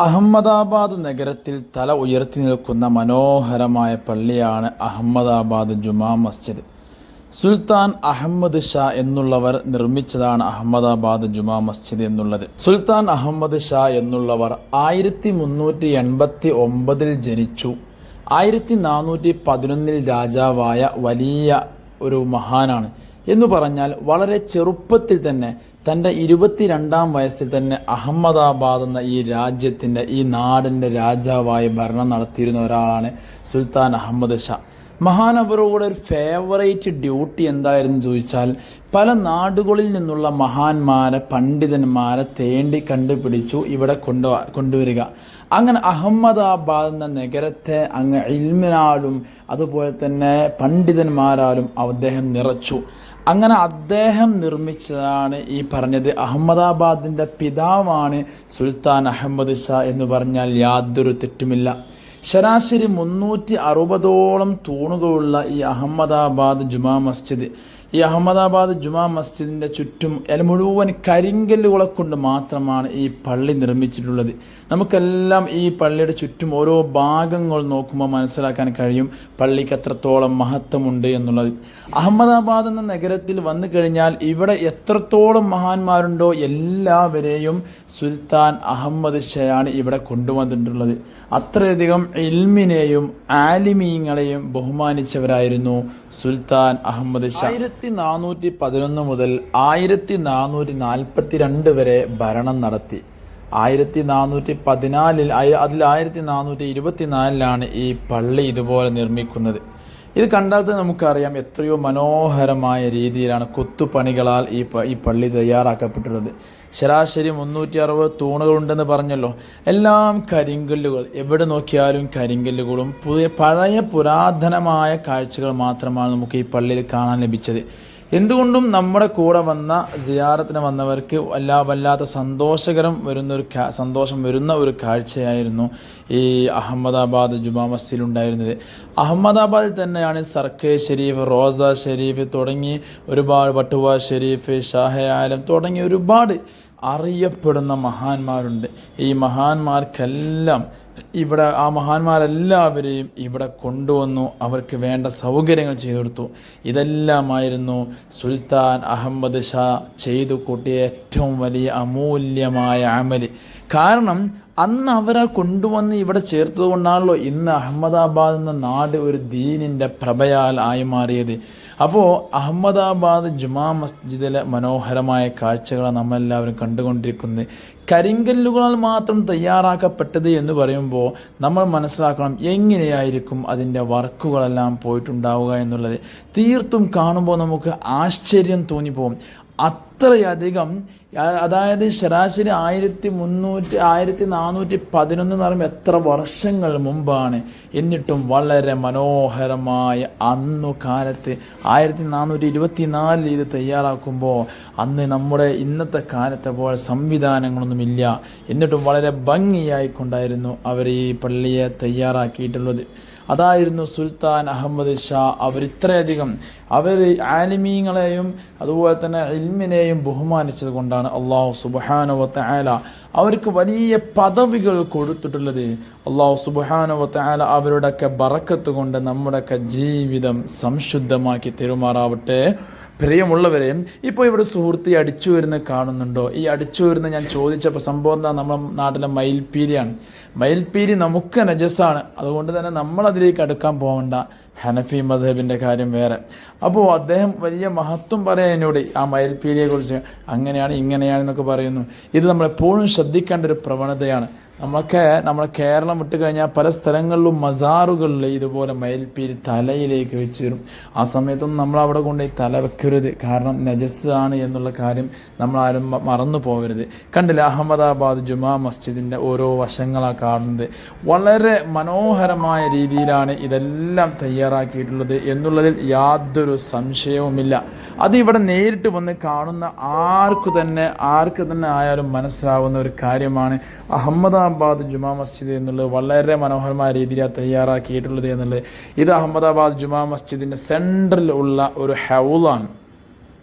അഹമ്മദാബാദ് നഗരത്തിൽ തല ഉയർത്തി നിൽക്കുന്ന മനോഹരമായ പള്ളിയാണ് അഹമ്മദാബാദ് ജുമാ മസ്ജിദ്. സുൽത്താൻ അഹമ്മദ് ഷാ എന്നുള്ളവർ നിർമ്മിച്ചതാണ് അഹമ്മദാബാദ് ജുമാ മസ്ജിദ് എന്നുള്ളത്. സുൽത്താൻ അഹമ്മദ് ഷാ എന്നുള്ളവർ ആയിരത്തി മുന്നൂറ്റി എൺപത്തി ഒമ്പതിൽ ജനിച്ചു. ആയിരത്തി നാനൂറ്റി പതിനൊന്നിൽ രാജാവായ വലിയ ഒരു മഹാനാണ്. എന്ന് പറഞ്ഞാൽ വളരെ ചെറുപ്പത്തിൽ തന്നെ തന്റെ ഇരുപത്തിരണ്ടാം വയസ്സിൽ തന്നെ അഹമ്മദാബാദ് എന്ന ഈ രാജ്യത്തിന്റെ ഈ നാടിന്റെ രാജാവായി ഭരണം നടത്തിയിരുന്ന ഒരാളാണ് സുൽത്താൻ അഹമ്മദ് ഷാ. മഹാനവരോട് ഒരു ഫേവറേറ്റ് ഡ്യൂട്ടി എന്തായിരുന്നു ചോദിച്ചാൽ പല നാടുകളിൽ നിന്നുള്ള മഹാന്മാരെ പണ്ഡിതന്മാരെ തേണ്ടി കണ്ടുപിടിച്ചു ഇവിടെ കൊണ്ടു കൊണ്ടുവരിക. അങ്ങനെ അഹമ്മദാബാദ് എന്ന നഗരത്തെ അങ്ങ് ഇൽമിനാലും അതുപോലെ തന്നെ പണ്ഡിതന്മാരാലും അദ്ദേഹം നിറച്ചു. അങ്ങനെ അദ്ദേഹം നിർമ്മിച്ചതാണ് ഈ പറഞ്ഞത് അഹമ്മദാബാദിന്റെ പിതാവാണ് സുൽത്താൻ അഹമ്മദ് ഷാ എന്ന് പറഞ്ഞാൽ യാതൊരു തെറ്റുമില്ല. ശരാശരി മുന്നൂറ്റി അറുപതോളം തൂണുകളുള്ള ഈ അഹമ്മദാബാദ് ജുമാ മസ്ജിദ്. ഈ അഹമ്മദാബാദ് ജുമാ മസ്ജിദിന്റെ ചുറ്റും അതിൽ മുഴുവൻ കരിങ്കല്ലുകളെ കൊണ്ട് മാത്രമാണ് ഈ പള്ളി നിർമ്മിച്ചിട്ടുള്ളത്. നമുക്കെല്ലാം ഈ പള്ളിയുടെ ചുറ്റും ഓരോ ഭാഗങ്ങൾ നോക്കുമ്പോൾ മനസ്സിലാക്കാൻ കഴിയും പള്ളിക്ക് എത്രത്തോളം മഹത്വമുണ്ട് എന്നുള്ളത്. അഹമ്മദാബാദ് എന്ന നഗരത്തിൽ വന്നു കഴിഞ്ഞാൽ ഇവിടെ എത്രത്തോളം മഹാന്മാരുണ്ടോ എല്ലാവരെയും സുൽത്താൻ അഹമ്മദ് ഷയാണ് ഇവിടെ കൊണ്ടുവന്നിട്ടുള്ളത്. അത്രയധികം ഇൽമിനെയും ആലിമീങ്ങളെയും ബഹുമാനിച്ചവരായിരുന്നു സുൽത്താൻ അഹമ്മദ് ഷാ. ആയിരത്തി നാനൂറ്റി പതിനൊന്ന് മുതൽ ആയിരത്തി നാനൂറ്റി നാൽപ്പത്തി രണ്ട് വരെ ഭരണം നടത്തി. ആയിരത്തി നാനൂറ്റി പതിനാലിൽ അതിൽ ആയിരത്തി നാനൂറ്റി ഇരുപത്തിനാലിലാണ് ഈ പള്ളി ഇതുപോലെ നിർമ്മിക്കുന്നത്. ഇത് കണ്ടാൽ തന്നെ നമുക്കറിയാം എത്രയോ മനോഹരമായ രീതിയിലാണ് കൊത്തുപണികളാൽ ഈ ഈ പള്ളി തയ്യാറാക്കപ്പെട്ടിട്ടുള്ളത്. ശരാശരി മുന്നൂറ്റി അറുപത് തൂണുകളുണ്ടെന്ന് പറഞ്ഞല്ലോ. എല്ലാം കരിങ്കല്ലുകൾ. എവിടെ നോക്കിയാലും കരിങ്കല്ലുകളും. പുതിയ പഴയ പുരാതനമായ കാഴ്ചകൾ മാത്രമാണ് നമുക്ക് ഈ പള്ളിയിൽ കാണാൻ ലഭിച്ചത്. എന്തുകൊണ്ടും നമ്മുടെ കൂടെ വന്ന സിയാറത്തിന് വന്നവർക്ക് എല്ലാ വല്ലാത്ത സന്തോഷകരം വരുന്ന ഒരു സന്തോഷം വരുന്ന ഒരു കാഴ്ചയായിരുന്നു ഈ അഹമ്മദാബാദ് ജുമാ മസ്ജിദിൽ ഉണ്ടായിരുന്നത് അഹമ്മദാബാദിൽ തന്നെയാണ് സർക്കേ ഷെരീഫ് റോസ ഷെരീഫ് തുടങ്ങി ഒരുപാട് ബട്ടുവ ഷെരീഫ് ആലം തുടങ്ങി ഒരുപാട് അറിയപ്പെടുന്ന മഹാന്മാരുണ്ട്. ഈ മഹാന്മാർക്കെല്ലാം ഇവിടെ ആ മഹാന്മാരെല്ലാവരെയും ഇവിടെ കൊണ്ടുവന്നു അവർക്ക് വേണ്ട സൗകര്യങ്ങൾ ചെയ്തു കൊടുത്തു. ഇതെല്ലാമായിരുന്നു സുൽത്താൻ അഹമ്മദ് ഷാ ചെയ്തു കൂട്ടിയ ഏറ്റവും വലിയ അമൂല്യമായ അമൽ. കാരണം അന്ന് അവരെ കൊണ്ടുവന്ന് ഇവിടെ ചേർത്തത് കൊണ്ടാണല്ലോ ഇന്ന് അഹമ്മദാബാദ് എന്ന നാട് ഒരു ദീനിന്റെ പ്രഭയാൽ ആയി മാറിയത്. അപ്പോൾ അഹമ്മദാബാദ് ജുമാ മസ്ജിദിലെ മനോഹരമായ കാഴ്ചകളാണ് നമ്മളെല്ലാവരും കണ്ടുകൊണ്ടിരിക്കുന്നത്. കരിങ്കല്ലുകളാൽ മാത്രം തയ്യാറാക്കപ്പെട്ടത് എന്ന് പറയുമ്പോൾ നമ്മൾ മനസ്സിലാക്കണം എങ്ങനെയായിരിക്കും അതിന്റെ വർക്കുകളെല്ലാം പോയിട്ടുണ്ടാവുക എന്നുള്ളത്. തീർത്തും കാണുമ്പോൾ നമുക്ക് ആശ്ചര്യം തോന്നിപ്പോകും. അത്രയധികം അതായത് ശരാശരി ആയിരത്തി മുന്നൂറ്റി ആയിരത്തി നാനൂറ്റി പതിനൊന്ന് എന്ന് പറയുമ്പോൾ എത്ര വർഷങ്ങൾ മുമ്പാണ്. എന്നിട്ടും വളരെ മനോഹരമായ അന്നു കാലത്ത് ആയിരത്തി നാനൂറ്റി ഇരുപത്തി നാലിൽ ഇത് തയ്യാറാക്കുമ്പോൾ അന്ന് നമ്മുടെ ഇന്നത്തെ കാലത്തെ പോലെ സംവിധാനങ്ങളൊന്നുമില്ല എന്നിട്ടും വളരെ ഭംഗിയായിക്കൊണ്ടായിരുന്നു അവർ ഈ പള്ളിയെ തയ്യാറാക്കിയിട്ടുള്ളത്. അതായിരുന്നു സുൽത്താൻ അഹമ്മദ് ഷാ അവർ ഇത്രയധികം. അവർ ആലിമീങ്ങളെയും അതുപോലെ തന്നെ ഇൽമിനെയും ബഹുമാനിച്ചത് കൊണ്ടാണ് അള്ളാഹു സുബാനുവത്ത ആല അവർക്ക് വലിയ പദവികൾ കൊടുത്തിട്ടുള്ളത്. അള്ളാഹു സുബാനുവത്ത ആല അവരുടെയൊക്കെ ബറക്കത്ത് കൊണ്ട് നമ്മുടെയൊക്കെ ജീവിതം സംശുദ്ധമാക്കി തെരുമാറാവട്ടെ. പ്രിയമുള്ളവരെ ഇപ്പോൾ ഇവിടെ സുഹൃത്ത് അടിച്ചു വരുന്ന കാണുന്നുണ്ടോ? ഈ അടിച്ചു വരുന്ന ഞാൻ ചോദിച്ചപ്പോൾ സംഭവം എന്താ? നമ്മുടെ നാട്ടിലെ മയിൽപ്പീലിയാണ്. മയിൽപ്പീലി നമുക്ക് നജസ്സാണ്. അതുകൊണ്ട് തന്നെ നമ്മളതിലേക്ക് അടുക്കാൻ പോകണ്ട ഹനഫി മധബിന്റെ കാര്യം വേറെ. അപ്പോൾ അദ്ദേഹം വലിയ മഹത്വം പറയാം എന്നോട് ആ മയിൽപീലിയെ കുറിച്ച് അങ്ങനെയാണ് എന്നൊക്കെ പറയുന്നു. ഇത് നമ്മളെപ്പോഴും ശ്രദ്ധിക്കേണ്ട ഒരു പ്രവണതയാണ്. നമ്മളൊക്കെ നമ്മുടെ കേരളം വിട്ട് കഴിഞ്ഞാൽ പല സ്ഥലങ്ങളിലും മസാറുകളിൽ ഇതുപോലെ മയൽപ്പീരി തലയിലേക്ക് വെച്ച് തരും ആ സമയത്തൊന്നും നമ്മൾ അവിടെ കൊണ്ട് തല വെക്കരുത്. കാരണം നജസ് ആണ് എന്നുള്ള കാര്യം നമ്മൾ ആരും മറന്നു പോകരുത്. കണ്ടില്ല അഹമ്മദാബാദ് ജുമാ മസ്ജിദിന്റെ ഓരോ വശങ്ങളാണ് കാണുന്നത്. വളരെ മനോഹരമായ രീതിയിലാണ് ഇതെല്ലാം തയ്യാറാക്കിയിട്ടുള്ളത് എന്നുള്ളതിൽ യാതൊരു സംശയവുമില്ല. അത് ഇവിടെ നേരിട്ട് വന്ന് കാണുന്ന ആർക്കു തന്നെ ആർക്ക് തന്നെ ആയാലും മനസ്സിലാവുന്ന ഒരു കാര്യമാണ് അഹമ്മദാബാദ് ജുമാ മസ്ജിദ് എന്നുള്ളത് വളരെ മനോഹരമായ രീതിയിലാണ് തയ്യാറാക്കിയിട്ടുള്ളത് എന്നുള്ളത്. ഇത് അഹമ്മദാബാദ് ജുമാ മസ്ജിദിന്റെ സെൻട്രൽ ഉള്ള ഒരു ഹൗളാണ്.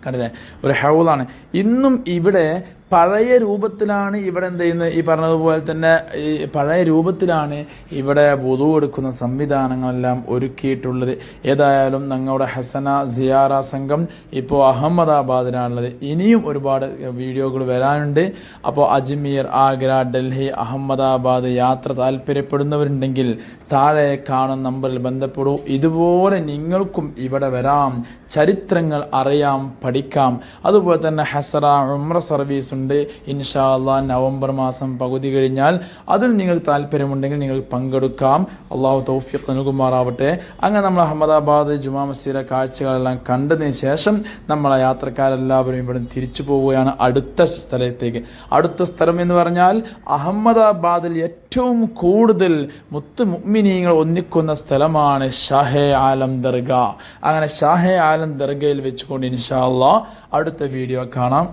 കണ്ടില്ലേ? ഒരു ഹൗളാണ്. ഇന്നും ഇവിടെ പഴയ രൂപത്തിലാണ് ഇവിടെ എന്ത് ചെയ്യുന്നത്? ഈ പറഞ്ഞതുപോലെ തന്നെ ഈ പഴയ രൂപത്തിലാണ് ഇവിടെ വുതു എടുക്കുന്ന സംവിധാനങ്ങളെല്ലാം ഒരുക്കിയിട്ടുള്ളത്. ഏതായാലും ഞങ്ങളുടെ ഹസന സിയാറ സംഘം ഇപ്പോൾ അഹമ്മദാബാദിലാണുള്ളത്. ഇനിയും ഒരുപാട് വീഡിയോകൾ വരാനുണ്ട്. അപ്പോൾ അജ്മീർ ആഗ്ര ഡൽഹി അഹമ്മദാബാദ് യാത്ര താല്പര്യപ്പെടുന്നവരുണ്ടെങ്കിൽ താഴെ കാണുന്ന നമ്പറിൽ ബന്ധപ്പെടൂ. ഇതുപോലെ നിങ്ങൾക്കും ഇവിടെ വരാം. ചരിത്രങ്ങൾ അറിയാം പഠിക്കാം. അതുപോലെ തന്നെ ഹസറ ഉമ്ര സർവീസ് ഉണ്ട്. ഇൻഷാ നവംബർ മാസം പകുതി കഴിഞ്ഞാൽ അതിൽ നിങ്ങൾക്ക് താല്പര്യമുണ്ടെങ്കിൽ നിങ്ങൾ പങ്കെടുക്കാം. അള്ളാഹു തൗഫീഖ് നൽകുമാറാവട്ടെ. അങ്ങനെ നമ്മൾ അഹമ്മദാബാദ് ജുമാ മസ്ജിദിലെ കാഴ്ചകളെല്ലാം കണ്ടതിന് ശേഷം നമ്മളെ യാത്രക്കാരെല്ലാവരും ഇവിടെ തിരിച്ചു പോവുകയാണ് അടുത്ത സ്ഥലത്തേക്ക്. അടുത്ത സ്ഥലം എന്ന് പറഞ്ഞാൽ അഹമ്മദാബാദിൽ ഏറ്റവും കൂടുതൽ മുത്ത് മുഗ്മിനീങ്ങൾ ഒന്നിക്കുന്ന സ്ഥലമാണ് ഷാഹെ ആലം ദർഗ. അങ്ങനെ ഷാഹെ ആലം ദർഗയിൽ വെച്ചുകൊണ്ട് ഇൻഷാ അടുത്ത വീഡിയോ കാണാം.